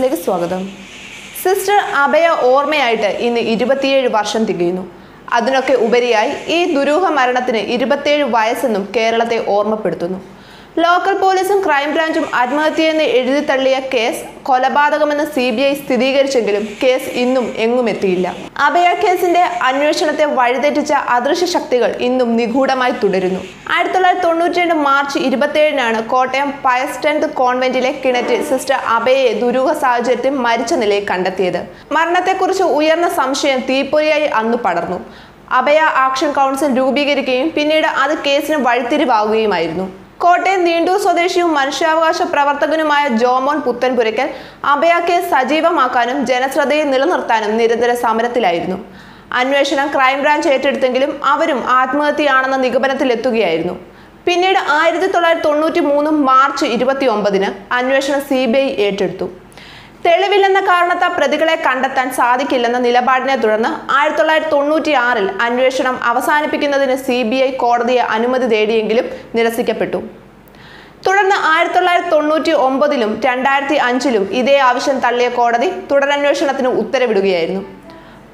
ിലേക്ക് സ്വാഗതം. സിസ്റ്റർ അഭയ ഓർമ്മയായിട്ട് ഇന്ന് ഇരുപത്തിയേഴ് വർഷം തികയുന്നു. അതിനൊക്കെ ഉപരിയായി ഈ ദുരൂഹ മരണത്തിന് ഇരുപത്തിയേഴ് വയസ്സെന്നും കേരളത്തെ ഓർമ്മപ്പെടുത്തുന്നു. ലോക്കൽ പോലീസും ക്രൈംബ്രാഞ്ചും ആത്മഹത്യയെന്ന് എഴുതി തള്ളിയ കേസ് കൊലപാതകമെന്ന് സി ബി ഐ സ്ഥിരീകരിച്ചെങ്കിലും കേസ് ഇന്നും എങ്ങും എത്തിയില്ല. അഭയ കേസിന്റെ അന്വേഷണത്തെ വഴിതെറ്റിച്ച അദൃശ്യ ശക്തികൾ ഇന്നും നിഗൂഢമായി തുടരുന്നു. ആയിരത്തി തൊള്ളായിരത്തി തൊണ്ണൂറ്റി രണ്ട് മാർച്ച് ഇരുപത്തിയേഴിനാണ് കോട്ടയം പയസ്റ്റൻഡ് കോൺവെന്റിലെ കിണറ്റിൽ സിസ്റ്റർ അഭയെ ദുരൂഹ സാഹചര്യത്തിൽ മരിച്ച നിലയിൽ കണ്ടെത്തിയത്. മരണത്തെക്കുറിച്ച് ഉയർന്ന സംശയം തീപ്പൊരിയായി അന്ന് പടർന്നു. അഭയ ആക്ഷൻ കൗൺസിൽ രൂപീകരിക്കുകയും പിന്നീട് അത് കേസിന് വഴിത്തിരിവാകുകയുമായിരുന്നു. കോട്ടയം നീണ്ടൂർ സ്വദേശിയും മനുഷ്യാവകാശ പ്രവർത്തകനുമായ ജോമോൻ പുത്തൻപുരയ്ക്കൽ അഭയാക്കെ സജീവമാക്കാനും ജനശ്രദ്ധയെ നിലനിർത്താനും നിരന്തര സമരത്തിലായിരുന്നു. അന്വേഷണം ക്രൈംബ്രാഞ്ച് ഏറ്റെടുത്തെങ്കിലും അവരും ആത്മഹത്യയാണെന്ന നിഗമനത്തിലെത്തുകയായിരുന്നു. പിന്നീട് ആയിരത്തി തൊള്ളായിരത്തി തൊണ്ണൂറ്റി മൂന്ന് മാർച്ച് ഇരുപത്തി ഒമ്പതിന് അന്വേഷണം സി ബി ഐ ഏറ്റെടുത്തു. തെളിവില്ലെന്ന കാരണത്താൽ പ്രതികളെ കണ്ടെത്താൻ സാധിക്കില്ലെന്ന നിലപാടിനെ തുടർന്ന് ആയിരത്തി തൊള്ളായിരത്തി തൊണ്ണൂറ്റി ആറിൽ അന്വേഷണം അവസാനിപ്പിക്കുന്നതിന് സി ബി ഐ കോടതിയെ അനുമതി തേടിയെങ്കിലും നിരസിക്കപ്പെട്ടു. തുടർന്ന് ആയിരത്തി തൊള്ളായിരത്തി തൊണ്ണൂറ്റി ഒമ്പതിലും രണ്ടായിരത്തി അഞ്ചിലും ഇതേ ആവശ്യം തള്ളിയ കോടതി തുടരന്വേഷണത്തിന് ഉത്തരവിടുകയായിരുന്നു.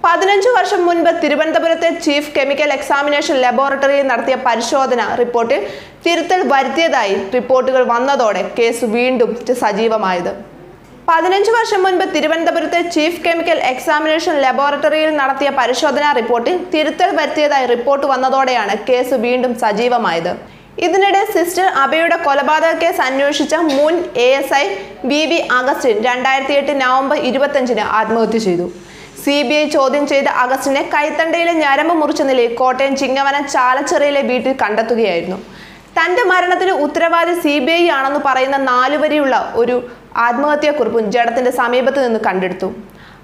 പതിനഞ്ച് വർഷം മുൻപ് തിരുവനന്തപുരത്തെ ചീഫ് കെമിക്കൽ എക്സാമിനേഷൻ ലബോറട്ടറിയിൽ നടത്തിയ പരിശോധന റിപ്പോർട്ടിൽ തിരുത്തൽ വരുത്തിയതായി റിപ്പോർട്ടുകൾ വന്നതോടെ കേസ് വീണ്ടും സജീവമായത്. പതിനഞ്ച് വർഷം മുൻപ് തിരുവനന്തപുരത്തെ ചീഫ് കെമിക്കൽ എക്സാമിനേഷൻ ലബോറട്ടറിയിൽ നടത്തിയ പരിശോധനാ റിപ്പോർട്ടിൽ തിരുത്തൽ വരുത്തിയതായി റിപ്പോർട്ട് വന്നതോടെയാണ് കേസ് വീണ്ടും സജീവമായത്. ഇതിനിടെ സിസ്റ്റർ അബയുടെ കൊലപാതക കേസ് അന്വേഷിച്ച മുൻ A S I B V Augustine രണ്ടായിരത്തി എട്ട് നവംബർ ഇരുപത്തഞ്ചിന് ആത്മഹത്യ ചെയ്തു. സി ബി ഐ ചോദ്യം ചെയ്ത അഗസ്റ്റിനെ കൈത്തണ്ടയിലെ ഞരമ്പ് മുറിച്ച നിലയിൽ കോട്ടയം ചിങ്ങവനം ചാലച്ചെറിയിലെ വീട്ടിൽ കണ്ടെത്തുകയായിരുന്നു. തന്റെ മരണത്തിന് ഉത്തരവാദി സി ബി ഐ ആണെന്ന് പറയുന്ന നാലുവരിയുള്ള ഒരു ആത്മഹത്യാക്കുറിപ്പും ജഡത്തിന്റെ സമീപത്ത് നിന്ന് കണ്ടെടുത്തു.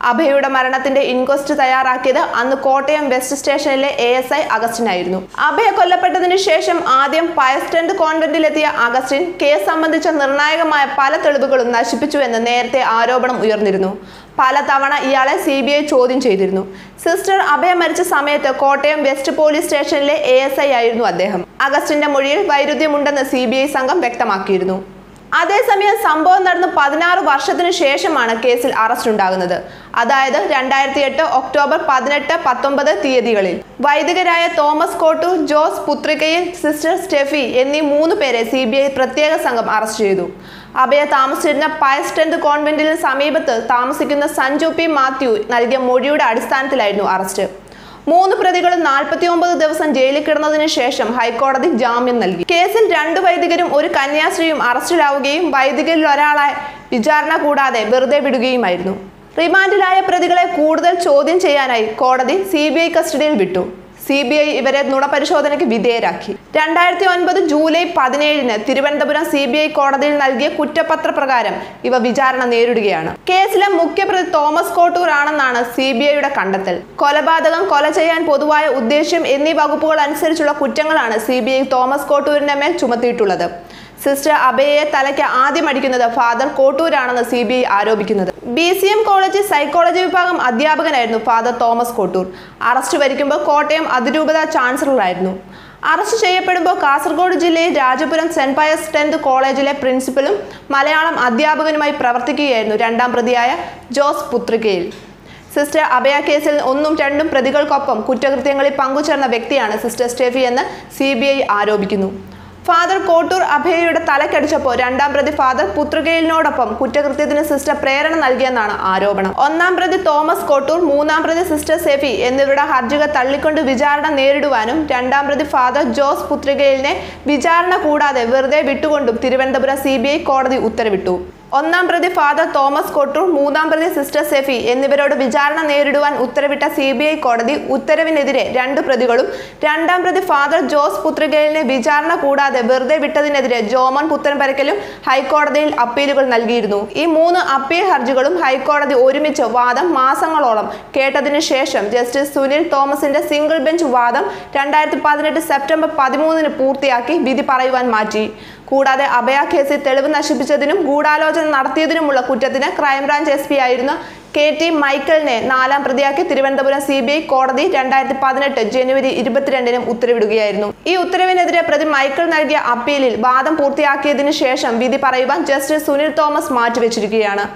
അഭയുടെ മരണത്തിന്റെ ഇൻക്വസ്റ്റ് തയ്യാറാക്കിയത് അന്ന് കോട്ടയം വെസ്റ്റ് സ്റ്റേഷനിലെ എ എസ് ഐ അഗസ്റ്റിനായിരുന്നു. അഭയ കൊല്ലപ്പെട്ടതിന് ശേഷം ആദ്യം പയസ്റ്റന്റ് കോൺവെന്റിലെത്തിയ അഗസ്റ്റിൻ കേസ് സംബന്ധിച്ച നിർണായകമായ പല തെളിവുകളും നശിപ്പിച്ചു എന്ന് നേരത്തെ ആരോപണം ഉയർന്നിരുന്നു. പലതവണ ഇയാളെ സി ബി ഐ ചോദ്യം ചെയ്തിരുന്നു. സിസ്റ്റർ അഭയ മരിച്ച സമയത്ത് കോട്ടയം വെസ്റ്റ് പോലീസ് സ്റ്റേഷനിലെ എ ആയിരുന്നു അദ്ദേഹം. അഗസ്റ്റിന്റെ മൊഴിയിൽ വൈരുദ്ധ്യമുണ്ടെന്ന് സി സംഘം വ്യക്തമാക്കിയിരുന്നു. അതേസമയം സംഭവം നടന്ന് പതിനാറ് വർഷത്തിനു ശേഷമാണ് കേസിൽ അറസ്റ്റ് ഉണ്ടാകുന്നത്. അതായത് രണ്ടായിരത്തി എട്ട് ഒക്ടോബർ പതിനെട്ട് പത്തൊമ്പത് തീയതികളിൽ. വൈദികരായ തോമസ് കോട്ടു ജോസ് പുത്രികയിൽ സിസ്റ്റർ സ്റ്റെഫി എന്നീ മൂന്ന് പേരെ സി പ്രത്യേക സംഘം അറസ്റ്റ് ചെയ്തു. അഭയ താമസിച്ചിരുന്ന പയസ് ടെൻത് കോൺവെന്റിന് സമീപത്ത് താമസിക്കുന്ന സഞ്ജു പി മാത്യു നൽകിയ മൊഴിയുടെ അടിസ്ഥാനത്തിലായിരുന്നു അറസ്റ്റ്. മൂന്ന് പ്രതികളും നാൽപ്പത്തി ഒമ്പത് ദിവസം ജയിലിൽ കിടന്നതിന് ശേഷം ഹൈക്കോടതി ജാമ്യം നൽകി. കേസിൽ രണ്ട് വൈദികരും ഒരു കന്യാസ്ത്രീയും അറസ്റ്റിലാവുകയും വൈദികരിൽ ഒരാളെ വിചാരണ കൂടാതെ വെറുതെ വിടുകയുമായിരുന്നു. റിമാൻഡിലായ പ്രതികളെ കൂടുതൽ ചോദ്യം ചെയ്യാനായി കോടതി സി കസ്റ്റഡിയിൽ വിട്ടു. സി ബി ഐ ഇവരെ നുണപരിശോധനയ്ക്ക് വിധേയരാക്കി. രണ്ടായിരത്തി ഒൻപത് ജൂലൈ പതിനേഴിന് തിരുവനന്തപുരം സി ബി ഐ കോടതിയിൽ നൽകിയ കുറ്റപത്ര പ്രകാരം ഇവ വിചാരണ നേരിടുകയാണ്. കേസിലെ മുഖ്യപ്രതി തോമസ് കോട്ടൂർ ആണെന്നാണ് സി ബി ഐയുടെ കണ്ടെത്തൽ. കൊലപാതകം കൊല ചെയ്യാൻ പൊതുവായ ഉദ്ദേശ്യം എന്നീ വകുപ്പുകൾ അനുസരിച്ചുള്ള കുറ്റങ്ങളാണ് സി ബി ഐ തോമസ് കോട്ടൂരിന്റെ മേൽ ചുമത്തിയിട്ടുള്ളത്. സിസ്റ്റർ അബയെ തലയ്ക്ക് ആദ്യം അടിക്കുന്നത് ഫാദർ കോട്ടൂരാണെന്ന് സി ബി ഐ ആരോപിക്കുന്നത്. B C M college psychology വിഭാഗം അധ്യാപകനായിരുന്നു ഫാദർ തോമസ് കോട്ടൂർ. അറസ്റ്റ് വരിക്കുമ്പോൾ കോട്ടയം അതിരൂപത ചാൻസലറായിരുന്നു. അറസ്റ്റ് ചെയ്യപ്പെടുമ്പോൾ കാസർഗോഡ് ജില്ലയിൽ രാജപുരം സെന്റ് പയസ് ടെൻത്ത് കോളേജിലെ പ്രിൻസിപ്പലും മലയാളം അധ്യാപകനുമായി പ്രവർത്തിക്കുകയായിരുന്നു രണ്ടാം പ്രതിയായ ജോസ് പുത്രികയിൽ. സിസ്റ്റർ അഭയ കേസിൽ ഒന്നും രണ്ടും പ്രതികൾക്കൊപ്പം കുറ്റകൃത്യങ്ങളിൽ പങ്കുചേർന്ന വ്യക്തിയാണ് സിസ്റ്റർ സ്റ്റെഫി എന്ന് സി ആരോപിക്കുന്നു. ഫാദർ കോട്ടൂർ അഭയയുടെ തലക്കടിച്ചപ്പോൾ രണ്ടാം പ്രതി ഫാദർ പുത്രികയിലിനോടൊപ്പം കുറ്റകൃത്യത്തിന് സിസ്റ്റർ പ്രേരണ നൽകിയെന്നാണ് ആരോപണം. ഒന്നാം പ്രതി തോമസ് കോട്ടൂർ മൂന്നാം പ്രതി സിസ്റ്റർ സെഫി എന്നിവരുടെ ഹർജികൾ തള്ളിക്കൊണ്ട് വിചാരണ നേരിടുവാനും രണ്ടാം പ്രതി ഫാദർ ജോസ് പുത്രികയിലിനെ വിചാരണ കൂടാതെ വെറുതെ വിട്ടുകൊണ്ടും തിരുവനന്തപുരം സി കോടതി ഉത്തരവിട്ടു. ഒന്നാം പ്രതി ഫാദർ തോമസ് കൊട്ടൂർ മൂന്നാം പ്രതി സിസ്റ്റർ സെഫി എന്നിവരോട് വിചാരണ നേരിടുവാൻ ഉത്തരവിട്ട സി ബി ഐ കോടതി ഉത്തരവിനെതിരെ രണ്ട് പ്രതികളും രണ്ടാം പ്രതി ഫാദർ ജോസ് പുത്രികയിലിനെ വിചാരണ കൂടാതെ വെറുതെ വിട്ടതിനെതിരെ ജോമോൻ പുത്തൻപരക്കലും ഹൈക്കോടതിയിൽ അപ്പീലുകൾ നൽകിയിരുന്നു. ഈ മൂന്ന് അപ്പീൽ ഹർജികളും ഹൈക്കോടതി ഒരുമിച്ച് വാദം മാസങ്ങളോളം കേട്ടതിനു ശേഷം ജസ്റ്റിസ് സുനിൽ തോമസിന്റെ സിംഗിൾ ബെഞ്ച് വാദം രണ്ടായിരത്തി പതിനെട്ട് സെപ്റ്റംബർ പതിമൂന്നിന് പൂർത്തിയാക്കി വിധി പറയുവാൻ മാറ്റി. കൂടാതെ അഭയ കേസിൽ തെളിവ് നശിപ്പിച്ചതിനും ഗൂഢാലോചന നടത്തിയതിനുമുള്ള കുറ്റത്തിന് ക്രൈംബ്രാഞ്ച് എസ് പി ആയിരുന്ന കെ ടി മൈക്കിളിനെ നാലാം പ്രതിയാക്കി തിരുവനന്തപുരം സി ബി ഐ കോടതി രണ്ടായിരത്തി പതിനെട്ട് ജനുവരി ഇരുപത്തിരണ്ടിനും ഉത്തരവിടുകയായിരുന്നു. ഈ ഉത്തരവിനെതിരെ പ്രതി മൈക്കിൾ നൽകിയ അപ്പീലിൽ വാദം പൂർത്തിയാക്കിയതിനു ശേഷം വിധി പറയുവാൻ ജസ്റ്റിസ് സുനിൽ തോമസ് മാറ്റിവെച്ചിരിക്കുകയാണ്.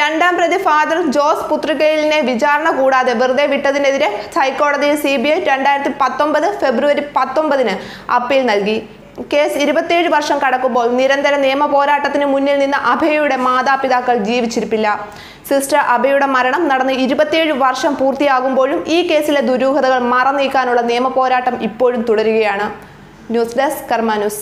രണ്ടാം പ്രതി ഫാദർ ജോസ് പുത്രികയിലിനെ വിചാരണ കൂടാതെ വെറുതെ വിട്ടതിനെതിരെ ഹൈക്കോടതിയിൽ സി ബി ഐ രണ്ടായിരത്തി പത്തൊമ്പത് ഫെബ്രുവരി പത്തൊമ്പതിന് അപ്പീൽ നൽകി. കേസ് ഇരുപത്തിയേഴ് വർഷം കടക്കുമ്പോൾ നിരന്തര നിയമ പോരാട്ടത്തിന് മുന്നിൽ നിന്ന് അഭയയുടെ മാതാപിതാക്കൾ ജീവിച്ചിരിപ്പില്ല. സിസ്റ്റർ അഭയുടെ മരണം നടന്ന് ഇരുപത്തിയേഴ് വർഷം പൂർത്തിയാകുമ്പോഴും ഈ കേസിലെ ദുരൂഹതകൾ മറനീക്കാനുള്ള നിയമ പോരാട്ടം ഇപ്പോഴും തുടരുകയാണ്. News desk Karma news.